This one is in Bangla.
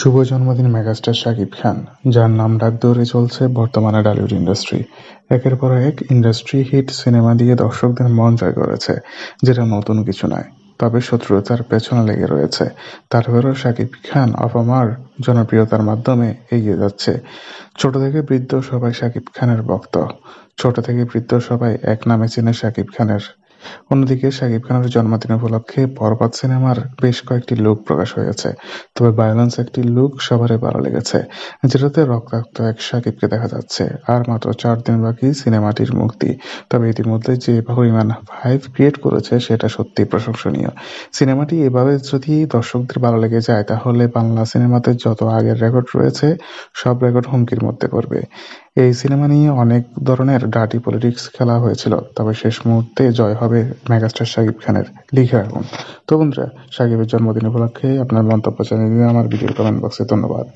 শুভ জন্মদিন মেগাস্টার শাকিব খান, যার নাম ডাক ধরে চলছে বর্তমানে ডালিউড ইন্ডাস্ট্রি একের পর এক ইন্ডাস্ট্রি হিট সিনেমা দিয়ে দর্শকদের মন জয় করেছে, যেটা নতুন কিছু নয়, তবে শত্রুতার পেছনে লেগে রয়েছে। তারপরেও শাকিব খান অপামার জনপ্রিয়তার মাধ্যমে এগিয়ে যাচ্ছে। ছোট থেকে বৃদ্ধ সবাই শাকিব খানের ভক্ত, ছোট থেকে বৃদ্ধ সবাই এক নামে চেনে শাকিব খানের অন্যদিকে শাকিব খানের জন্মদিন উপলক্ষে বরবাদ সিনেমার বেশ কয়েকটি লুক প্রকাশ হয়েছে। তবে ভায়োলেন্স একটি লুক সবারই ভালো লেগেছে, যেটাতে রক্তাক্ত এক শাকিবকে দেখা যাচ্ছে। আর মাত্র চার দিন বাকি সিনেমাটির মুক্তি। তবে ইতিমধ্যে যে পরিমাণ ভাইভ ক্রিয়েট করেছে, সেটা সত্যি প্রশংসনীয়। সিনেমাটি এভাবে যদি দর্শকদের ভালো লেগে যায়, তাহলে বাংলা সিনেমাতে যত আগের রেকর্ড রয়েছে, সব রেকর্ড হুমকির মধ্যে পড়বে। এই সিনেমা নিয়ে অনেক ধরনের ডার্টি পলিটিক্স খেলা হয়েছিল। তবে শেষ মুহূর্তে জয় হবে মেগাস্টার শাকিব খানের লিখে রাখুন। তো বন্ধুরা, শাকিবের জন্মদিন উপলক্ষে আপনার মন্তব্য জানিয়ে দিন, আমার ভিডিও কমেন্ট বক্সে ধন্যবাদ।